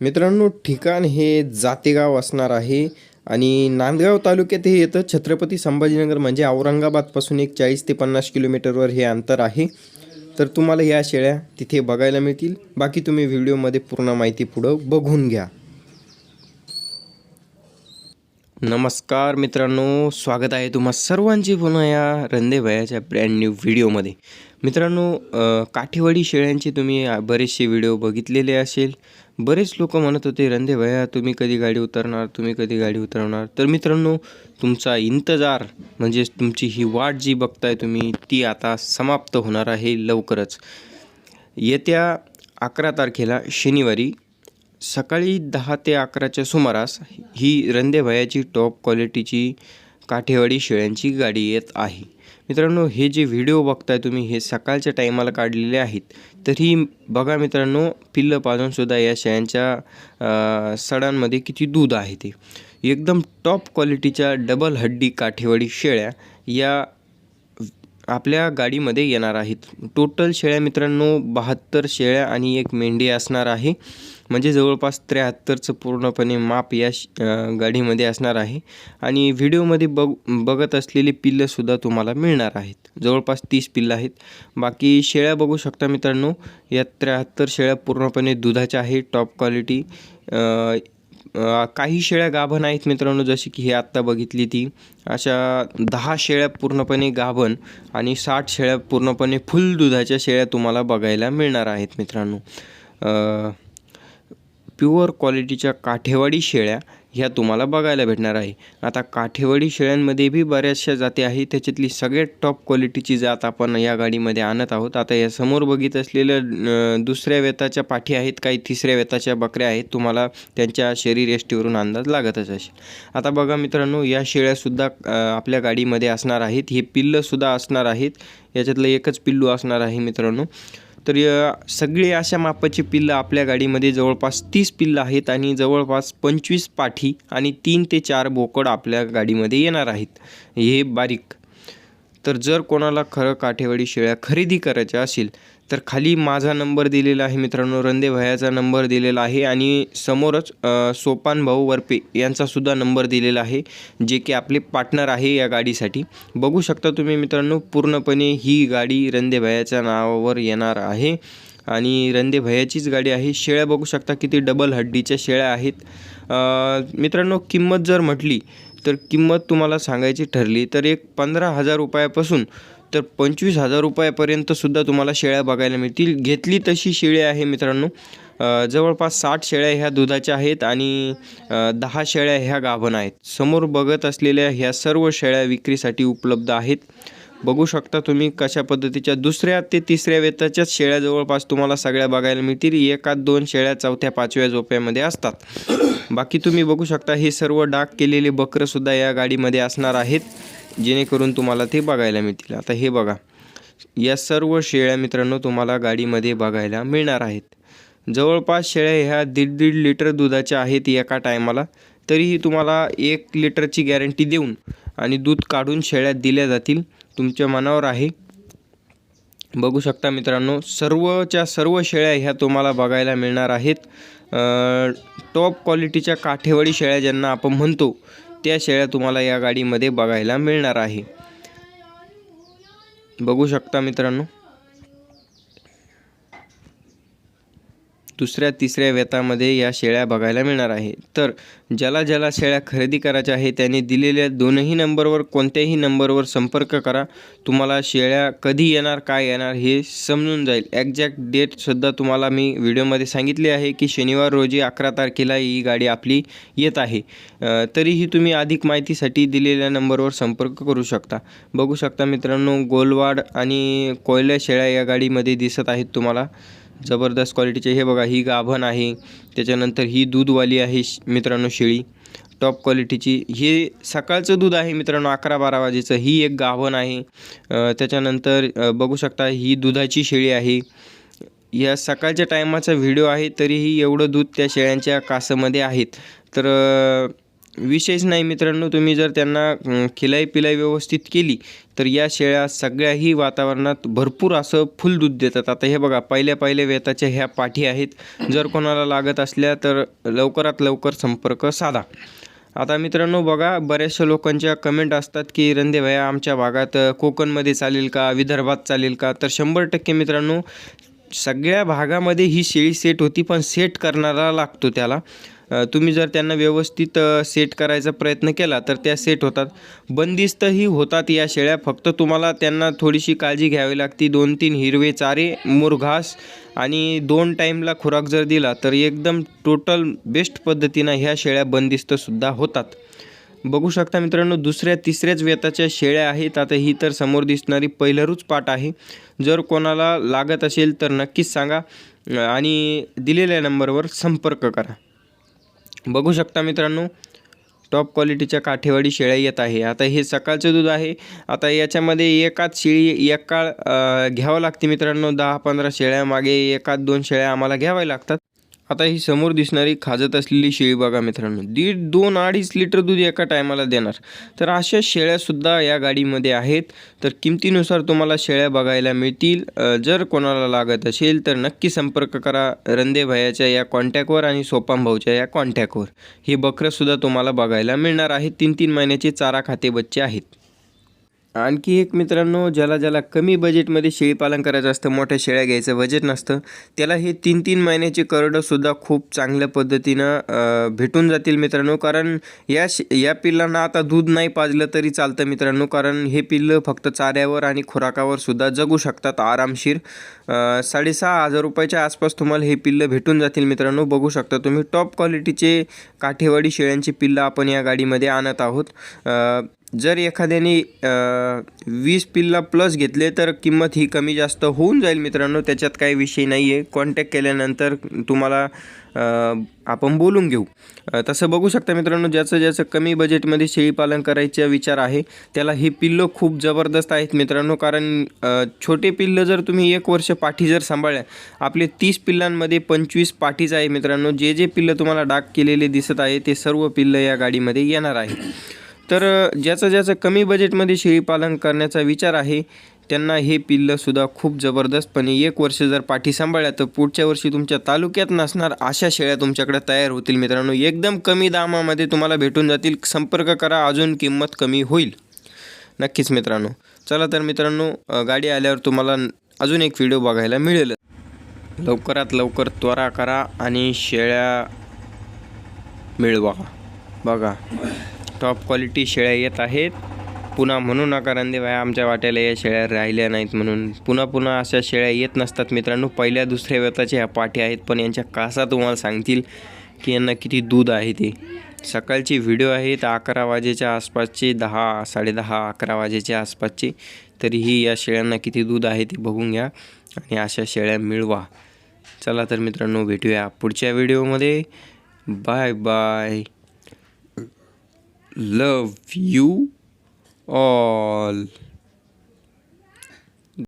मित्रांनो ठिकाण हे जातेगाव असणार आहे आणि नांदगाव तालुक्यात हे येतं. छत्रपती संभाजीनगर म्हणजे औरंगाबादपासून एक चाळीस ते पन्नास किलोमीटरवर हे अंतर आहे. तर तुम्हाला या शेळ्या तिथे बघायला मिळतील. बाकी तुम्ही व्हिडिओमध्ये पूर्ण माहिती पुढं बघून घ्या. नमस्कार मित्रांनो स्वागत आहे तुम्हा सर्वांची पुन्हा या रंदेभयाच्या ब्रँड न्यू व्हिडिओमध्ये. मित्रांनो काठीवाडी काठेवाडी शेळ्यांचे तुम्ही बरेचसे व्हिडिओ बघितलेले असेल. बरेच लोक म्हणत होते रंदेभया तुम्ही कधी गाडी उतरणार? तुम्ही कधी गाडी उतरवणार? तर मित्रांनो तुमचा इंतजार म्हणजेच तुमची ही वाट जी बघताय तुम्ही ती आता समाप्त होणार आहे लवकरच. येत्या अकरा तारखेला शनिवारी सकाळी दहा ते अकराच्या सुमारास ही रंदेभयाची टॉप क्वालिटीची काठेवाडी शेळ्यांची गाडी येत आहे. मित्रांनो हे जे व्हिडिओ बघताय तुम्ही हे सकाळच्या टायमाला काढलेले आहेत तरी बघा मित्रांनो पिल्लं पाजूनसुद्धा या शेळ्यांच्या सडांमध्ये किती दूध आहे ते. एकदम टॉप क्वालिटीच्या डबल हड्डी काठेवाडी शेळ्या या आपल्या गाडीमध्ये येणार आहेत. टोटल शेळ्या मित्रांनो बहात्तर शेळ्या आणि एक मेंढी असणार आहे. म्हणजे जवळपास त्र्याहत्तरचं पूर्णपणे माप या श- गाडीमध्ये असणार आहे. आणि व्हिडिओमध्ये बघ बघत असलेली पिल्लंसुद्धा तुम्हाला मिळणार आहेत. जवळपास तीस पिल्लं आहेत. बाकी शेळ्या बघू शकता मित्रांनो या त्र्याहत्तर शेळ्या पूर्णपणे दुधाच्या आहे टॉप क्वालिटी काही शेळ्या गाभण आहेत मित्रांनो जशी की हे आत्ता बघितली ती. अशा दहा शेळ्या पूर्णपणे गाभण आणि साठ शेळ्या पूर्णपणे फुल दुधाच्या शेळ्या तुम्हाला बघायला मिळणार आहेत मित्रांनो. प्युअर क्वालिटीच्या काठेवाडी शेळ्या ह्या तुम्हाला बघायला भेटणार आहे. आता काठेवाडी शेळ्यांमध्ये बी बऱ्याचशा जाती आहेत. त्याच्यातली सगळ्यात टॉप क्वालिटीची जात आपण या गाडीमध्ये आणत आहोत. आता या समोर बघित असलेल्या दुसऱ्या वेताच्या पाठी आहेत. काही तिसऱ्या वेताच्या बकऱ्या आहेत. तुम्हाला त्यांच्या शरीर एष्टीवरून अंदाज लागतच असेल. आता बघा मित्रांनो या शेळ्यासुद्धा आपल्या गाडीमध्ये असणार आहेत. हे पिल्लंसुद्धा असणार आहेत. याच्यातलं एकच पिल्लू असणार आहे मित्रांनो. तर सगळे अशा मापाची पिल्लं आपल्या गाडीमध्ये जवळपास तीस पिल्लं आहेत आणि जवळपास पंचवीस पाठी आणि तीन ते चार बोकड आपल्या गाडीमध्ये येणार आहेत. हे बारीक. तर जर कोणाला खरं काठेवाडी शेळ्या खरेदी करायच्या असेल तर खाली माझा नंबर दिलेला आहे मित्रांनो रंदे भयाचा नंबर दिलेला आहे आणि समोरच सोपान भाऊ वरपे यांचासुद्धा नंबर दिलेला आहे जे की आपले पार्टनर आहे या गाडीसाठी. बघू शकता तुम्ही मित्रांनो पूर्णपणे ही गाडी रंदे भयाच्या नावावर येणार आहे. आणि रंदे भयाचीच गाडी आहे. शेळ्या बघू शकता किती डबल हड्डीच्या शेळ्या आहेत. मित्रांनो किंमत जर म्हटली तर किंमत तुम्हाला सांगायची ठरली तर एक पंधरा हजार रुपयापासून तर पंचवीस हजार रुपयापर्यंतसुद्धा तुम्हाला शेळ्या बघायला मिळतील. घेतली तशी शेळी आहे मित्रांनो. जवळपास साठ शेळ्या ह्या दुधाच्या आहेत आणि दहा शेळ्या ह्या गाभण आहेत. समोर बघत असलेल्या ह्या सर्व शेळ्या विक्रीसाठी उपलब्ध आहेत. बघू शकता तुम्ही कशा पद्धतीच्या दुसऱ्या ते तिसऱ्या वेताच्याच शेळ्या जवळपास तुम्हाला सगळ्या बघायला मिळतील. एकात दोन शेळ्या चौथ्या पाचव्या झोप्यामध्ये असतात. बाकी तुम्ही बघू शकता हे सर्व डाग केलेले बकरंसुद्धा या गाडीमध्ये असणार आहेत जेणेकरून तुम्हाला ते बघायला मिळतील. आता हे बघा या सर्व शेळ्या मित्रांनो तुम्हाला गाडीमध्ये बघायला मिळणार आहेत. जवळपास शेळ्या ह्या दीड दीड लिटर दुधाच्या आहेत एका टायमाला तरीही तुम्हाला एक लिटरची गॅरंटी देऊन आणि दूध काढून शेळ्या दिल्या जातील. तुमच्या मनावर आहे. बघू शकता मित्रांनो सर्वच्या सर्व शेळ्या ह्या तुम्हाला बघायला मिळणार आहेत. टॉप क्वालिटीच्या काठेवाडी शेळ्या ज्यांना आपण म्हणतो त्या शेळ्या तुम्हाला या गाडीमध्ये बघायला मिळणार आहे. बघू शकता मित्रांनो. दुसऱ्या तिसऱ्या वेतामध्ये या शेळ्या बघायला मिळणार आहे. तर ज्याला ज्याला शेळ्या खरेदी करायच्या आहे त्याने दिलेल्या दोनही नंबरवर कोणत्याही नंबरवर संपर्क करा. तुम्हाला शेळ्या कधी येणार काय येणार हे समजून जाईल. एक्झॅक्ट डेटसुद्धा तुम्हाला मी व्हिडिओमध्ये सांगितले आहे की शनिवार रोजी अकरा तारखेला ही गाडी आपली येत आहे. तरीही तुम्ही अधिक माहितीसाठी दिलेल्या नंबरवर संपर्क करू शकता. बघू शकता मित्रांनो गोलवाड आणि कोयल्या शेळ्या या गाडीमध्ये दिसत आहेत तुम्हाला. जबरदस्त क्वालिटीचे हे बघा ही गाभण आहे. त्याच्यानंतर ही दूधवाली आहे मित्रांनो शेळी. टॉप क्वालिटीची हे सकाळचं दूध आहे मित्रांनो अकरा बारा वाजेचं. ही एक गाभण आहे. त्याच्यानंतर बघू शकता ही दुधाची शेळी आहे. या सकाळच्या टायमाचा व्हिडिओ आहे तरीही एवढं दूध त्या शेळ्यांच्या कासामध्ये आहेत. तर विशेष नाही मित्रांनो तुम्ही जर त्यांना खिलाई पिलाई व्यवस्थित केली तर या शेळ्या सगळ्याही वातावरणात भरपूर असं फुल दूध देतात. आता हे बघा पहिल्या पहिल्या वेताच्या ह्या पाठी आहेत. जर कोणाला लागत असल्या तर लवकरात लवकर संपर्क साधा. आता मित्रांनो बघा बऱ्याचशा लोकांच्या कमेंट असतात की रंदे भया आमच्या भागात कोकणमध्ये चालेल का? विदर्भात चालेल का? तर शंभर टक्के मित्रांनो सगळ्या भागामध्ये ही शेळी सेट होती पण सेट करणारा लागतो त्याला. तुम्ही जर त्यांना व्यवस्थित सेट करायचा प्रयत्न केला तर त्या सेट होतात. बंदिस्तही होतात या शेळ्या. फक्त तुम्हाला त्यांना थोडीशी काळजी घ्यावी लागती. दोन तीन हिरवे चारे मुरघास आणि दोन टाईमला खुराक जर दिला तर एकदम टोटल बेस्ट पद्धतीनं ह्या शेळ्या बंदिस्तसुद्धा होतात. बघू शकता मित्रांनो दुसऱ्या तिसऱ्याच वेताच्या शेळ्या आहेत. आता ही तर समोर दिसणारी पहिलरूच पाट आहे. जर कोणाला लागत असेल तर नक्कीच सांगा आणि दिलेल्या नंबरवर संपर्क करा. बघू शकता मित्रांनो टॉप क्वालिटीच्या काठेवाडी शेळ्या येत आहे. आता हे सकाळचं दूध आहे. आता याच्यामध्ये एकाच शेळी एक काळ घ्यावं लागते मित्रांनो. दहा पंधरा शेळ्या मागे एकाच दोन शेळ्या आम्हाला घ्याव्या लागतात. आता ही समोर दिसणारी खाजत असलेली शेळी बघा मित्रांनो. दीड दोन अडीच लिटर दूध एका टायमाला देणार. तर अशा शेळ्यासुद्धा या गाडीमध्ये आहेत. तर किमतीनुसार तुम्हाला शेळ्या बघायला मिळतील. जर कोणाला लागत असेल तर नक्की संपर्क करा रंदे भयाच्या या कॉन्टॅक्टवर आणि सोपाम भाऊच्या या कॉन्टॅक्टवर हे बकरंसुद्धा तुम्हाला बघायला मिळणार आहेत तीन तीन महिन्याचे चारा खाते बच्चे आहेत. आणखी एक मित्रांनो ज्याला ज्याला कमी बजेटमध्ये शेळीपालन करायचं असतं मोठ्या शेळ्या घ्यायचं बजेट नसतं त्याला हे तीन तीन महिन्याचे करडंसुद्धा खूप चांगल्या पद्धतीनं भेटून जातील मित्रांनो. कारण या शे या पिल्लांना आता दूध नाही पाजलं तरी चालतं मित्रांनो. कारण हे पिल्लं फक्त चाऱ्यावर आणि खुराकावर सुद्धा जगू शकतात आरामशीर. साडेसहा हजार रुपयाच्या आसपास तुम्हाला हे पिल्लं भेटून जातील मित्रांनो. बघू शकता तुम्ही. टॉप क्वालिटीचे काठेवाडी शेळ्यांची पिल्लं आपण या गाडीमध्ये आणत आहोत. जर एखाद्याने वीस पिल्ला प्लस घेतले तर किंमत ही कमी जास्त होऊन जाईल मित्रांनो. त्याच्यात काही विषय नाही आहे कॉन्टॅक्ट केल्यानंतर तुम्हाला आपण बोलून घेऊ. तसं बघू शकता मित्रांनो ज्याचं ज्याचं कमी बजेटमध्ये शेळीपालन करायचा विचार आहे त्याला हे पिल्लं खूप जबरदस्त आहेत मित्रांनो. कारण छोटे पिल्लं जर तुम्ही एक वर्ष पाठी जर सांभाळल्या आपले तीस पिल्लांमध्ये पंचवीस पाठीच आहे मित्रांनो. जे जे पिल्लं तुम्हाला डाग केलेले दिसत आहे ते सर्व पिल्लं या गाडीमध्ये येणार आहे तर ज्याचं ज्याचं कमी बजेटमध्ये शेळीपालन करण्याचा विचार आहे त्यांना हे पिल्लंसुद्धा खूप जबरदस्तपणे एक वर्ष जर पाठी सांभाळल्या तर पुढच्या वर्षी तुमच्या तालुक्यात नसणार अशा शेळ्या तुमच्याकडे तयार होतील. मित्रांनो एकदम कमी दामामध्ये तुम्हाला भेटून जातील. संपर्क करा अजून किंमत कमी होईल. नक्कीच मित्रांनो. चला तर मित्रांनो गाडी आल्यावर तुम्हाला अजून एक व्हिडिओ बघायला मिळेल. लवकरात लवकर त्वरा करा आणि शेळ्या मिळवा. बघा. टॉप क्वालिटी शेळ्या येत आहेत. पुन्हा म्हणू नका रंदेबाई आमच्या वाट्याला या शेळ्या राहिल्या नाहीत म्हणून. पुन्हा पुन्हा अशा शेळ्या येत नसतात मित्रांनो. पहिल्या दुसऱ्या व्यताच्या ह्या पाठी आहेत पण यांच्या कासा तुम्हाला सांगतील की यांना किती दूध आहे ते. सकाळचे व्हिडिओ आहेत अकरा वाजेच्या आसपासचे दहा साडेदहा अकरा वाजेच्या आसपासचे. तरीही या शेळ्यांना किती दूध आहे ते बघून घ्या आणि अशा शेळ्या मिळवा. चला तर मित्रांनो भेटूया पुढच्या व्हिडिओमध्ये bye bye love you all